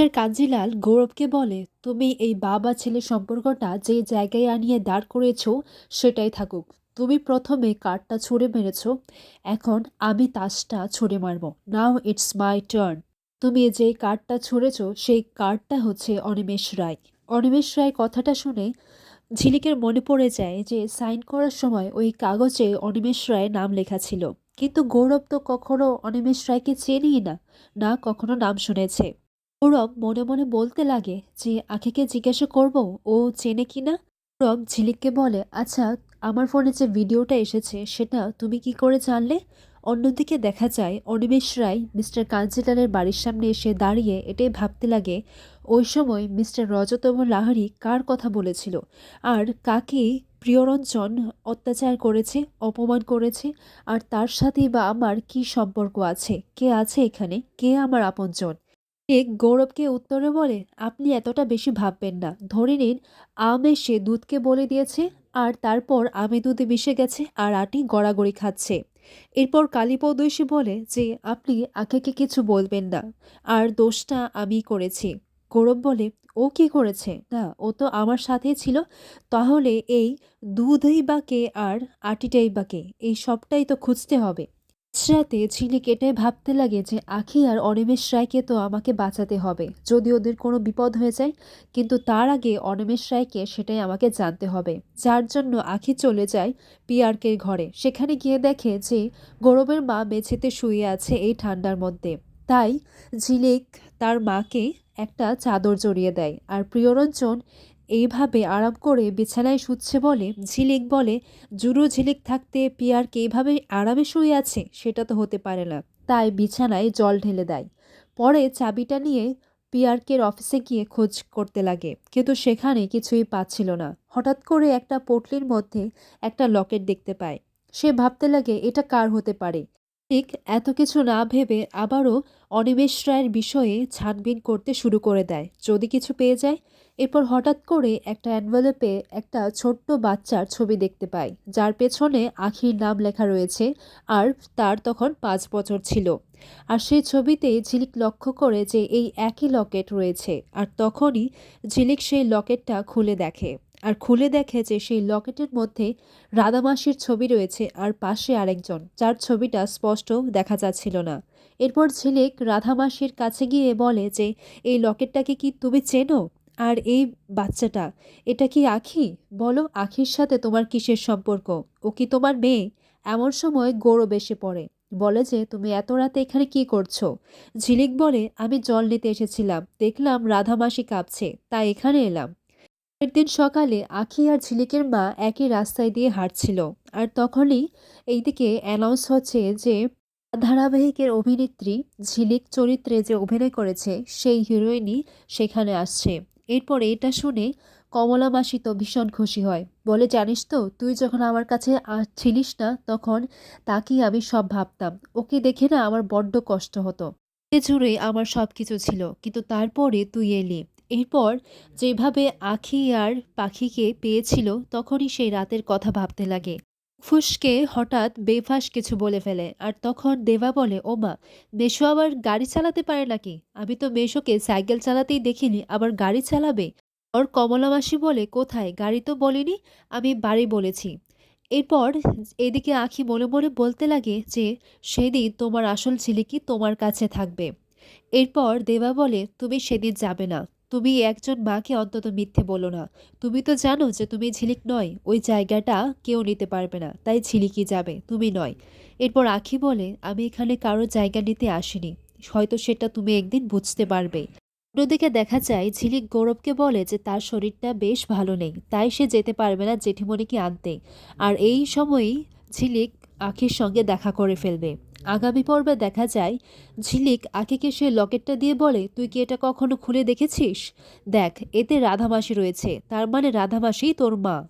Mister Kanjilal গৌরবকে বলে, তুমি এই বাবা ছেলে সম্পর্কটা যে জায়গায় আনিয়ে দাঁড় করেছ সেটাই থাকুক। তুমি প্রথমে কার্ডটা ছুঁড়ে মেরেছ, এখন আমি তাসটা ছুঁড়ে মারব। Now it's my turn. তুমি যে কার্ডটা ছুঁড়েছ, সেই কার্ডটা হচ্ছে অনিমেষ রায়। অনিমেষ রায় কথাটা শুনে ঝিলিকের মনে পড়ে যায় যে সাইন করার সময় ওই কাগজে অনিমেষ রায়ের নাম লেখা ছিল। কিন্তু গৌরব তো কখনো অনিমেষ রায়কে চেনেই না না কখনো নাম শুনেছে। গৌরব মনে মনে বলতে লাগে যে আখিকে জিজ্ঞাসা করব, ও চেনে কি না? গৌরব ঝিলিককে বলে আচ্ছা আমার ফোনে যে ভিডিওটা এসেছে, সেটা তুমি কি করে জানলে? অন্যদিকে দেখা যায়, অনিমেষ রায় মিস্টার কাঞ্জিলালের বাড়ির সামনে এসে দাঁড়িয়ে এটাই ভাবতে লাগে, ওই সময় মিস্টার রজতম লাহারি কার কথা বলেছিল? আর কাকে প্রিয়রঞ্জন অত্যাচার করেছে, অপমান করেছে? আর তার সাথেই বা আমার কি সম্পর্ক আছে? কে আছে এখানে? কে আমার আপনজন? এক গৌরবকে উত্তরে বলে, আপনি এতটা বেশি ভাববেন না। ধরে নিন, আম এসে দুধকে বলে দিয়েছে, আর তারপর আমে দুধে মিশে গেছে, আর আটি গড়াগড়ি খাচ্ছে। এরপর কালীপদ এসে বলে যে, আপনি আখেকে কিছু বলবেন না, আর দোষটা আমি করেছি। গৌরব বলে, ও কি করেছে? না, ও তো আমার সাথেই ছিল। তাহলে এই দুধই বা কে আর আটিটাই বা কে? এই সবটাই তো খুঁজতে হবে। রাতে ঝিলিক এটাই ভাবতে লাগে যে আখি আর অনিমেষ রায়কে তো আমাকে বাঁচাতে হবে। যদি ওদের কোনো বিপদ হয়ে যায়, কিন্তু তার আগে অনিমেষ রায়কে সেটাই আমাকে জানতে হবে। যার জন্য আখি চলে যায় পিয়ারকের ঘরে। সেখানে গিয়ে দেখে যে গৌরবের মা মেঝেতে শুয়ে আছে এই ঠান্ডার মধ্যে। তাই ঝিলিক তার মাকে একটা চাদর জড়িয়ে দেয়। আর প্রিয়রঞ্জন এইভাবে আরাম করে বিছানায় শুচ্ছে বলে, ঝিলিক বলে, জুরু ঝিলিক থাকতে পিয়ারকে এইভাবে আরামে শুয়ে আছে? সেটা তো হতে পারে না। তাই বিছানায় জল ঢেলে দেয়। পরে চাবিটা নিয়ে পিয়ারকের অফিসে গিয়ে খোঁজ করতে লাগে। কিন্তু সেখানে কিছুই পাচ্ছিল না। হঠাৎ করে একটা পটলির মধ্যে একটা লকেট দেখতে পায়। সে ভাবতে লাগে, এটা কার হতে পারে? ঠিক এত কিছু না ভেবে আবারও অনিমেষ রায়ের বিষয়ে ছানবিন করতে শুরু করে দেয়। যদি কিছু পেয়ে যায় এরপর হঠাৎ করে একটা অ্যানভেলপে একটা ছোট্ট বাচ্চার ছবি দেখতে পায় যার পেছনে আখির নাম লেখা রয়েছে আর তার তখন পাঁচ বছর ছিল। আর সেই ছবিতে ঝিলিক লক্ষ্য করে যে এই একই লকেট রয়েছে আর তখনই ঝিলিক সেই লকেটটা খুলে দেখে। আর খুলে দেখে যে সেই লকেটের মধ্যে রাধামাসির ছবি রয়েছে আর পাশে আরেকজন, যার ছবিটা স্পষ্ট দেখা যাচ্ছিল না। এরপর ঝিলিক রাধামাসির কাছে গিয়ে বলে যে, এই লকেটটাকে কি তুমি চেনো? আর এই বাচ্চাটা, এটা কি আখি? বলো, আখির সাথে তোমার কিসের সম্পর্ক? ও কি তোমার মেয়ে? এমন সময় গৌরব এসে পড়ে। বলে যে, তুমি এত রাতে এখানে কি করছ? ঝিলিক বলে, আমি জল নিতে এসেছিলাম। দেখলাম রাধামাসি কাঁপছে, তাই এখানে এলাম। পরের দিন সকালে আখি আর ঝিলিকের মা একই রাস্তায় দিয়ে হাঁটছিল। আর তখনই এইদিকে অ্যানাউন্স হচ্ছে যে, ধারাবাহিকের অভিনেত্রী ঝিলিক চরিত্রে যে অভিনয় করেছে, সেই হিরোইনই সেখানে আসছে। এরপর এটা শুনে কমলা মাসি তো ভীষণ খুশি হয়। বলে, জানিস তো, তুই যখন আমার কাছে ছিলিস না, তখন তাকেই আমি সব ভাবতাম। ওকে দেখে না আমার বড্ড কষ্ট হতো। এ জুড়ে আমার সব কিছু ছিল, কিন্তু তারপরে তুই এলি। এরপর যেভাবে আখি আর পাখিকে পেয়েছিল, তখনই সেই রাতের কথা ভাবতে লাগে। ফুসকে হঠাৎ বেফাস কিছু বলে ফেলে। আর তখন দেবা বলে, ও মা, মেশো আবার গাড়ি চালাতে পারে নাকি? আমি তো মেশোকে সাইকেল চালাতেই দেখিনি, আবার গাড়ি চালাবে? ওর কমলা মাসি বলে, কোথায়? গাড়ি তো বলিনি, আমি বাড়ি বলেছি। এরপর এদিকে আখি মনে মনে বলতে লাগে যে, সেদিন তোমার আসল ছেলে কি তোমার কাছে থাকবে? এরপর দেবা বলে, তুমি সেদিন যাবে না। তুমি একজন মাকে অন্তত মিথ্যে বলো না। তুমি তো জানো যে তুমি ঝিলিক নয়, ওই জায়গাটা কেউ নিতে পারবে না, তাই ঝিলিকই যাবে, তুমি নয়। এরপর আখি বলে, আমি এখানে কারও জায়গা নিতে আসিনি, হয়তো সেটা তুমি একদিন বুঝতে পারবে। অন্যদিকে দেখা যায়, ঝিলিক গৌরবকে বলে যে তার শরীরটা বেশ ভালো নেই, তাই সে যেতে পারবে না জেঠিমণিকে আনতে। আর এই সময়ই ঝিলিক আখির সঙ্গে দেখা করে ফেলবে। আগামী পর্বে দেখা যায়, ঝিলিক আখিকে সে লকেটটা দিয়ে বলে, তুই কি এটা কখনো খুলে দেখেছিস? দেখ, এতে রাধামাসি রয়েছে। তার মানে রাধামাসি তোর মা।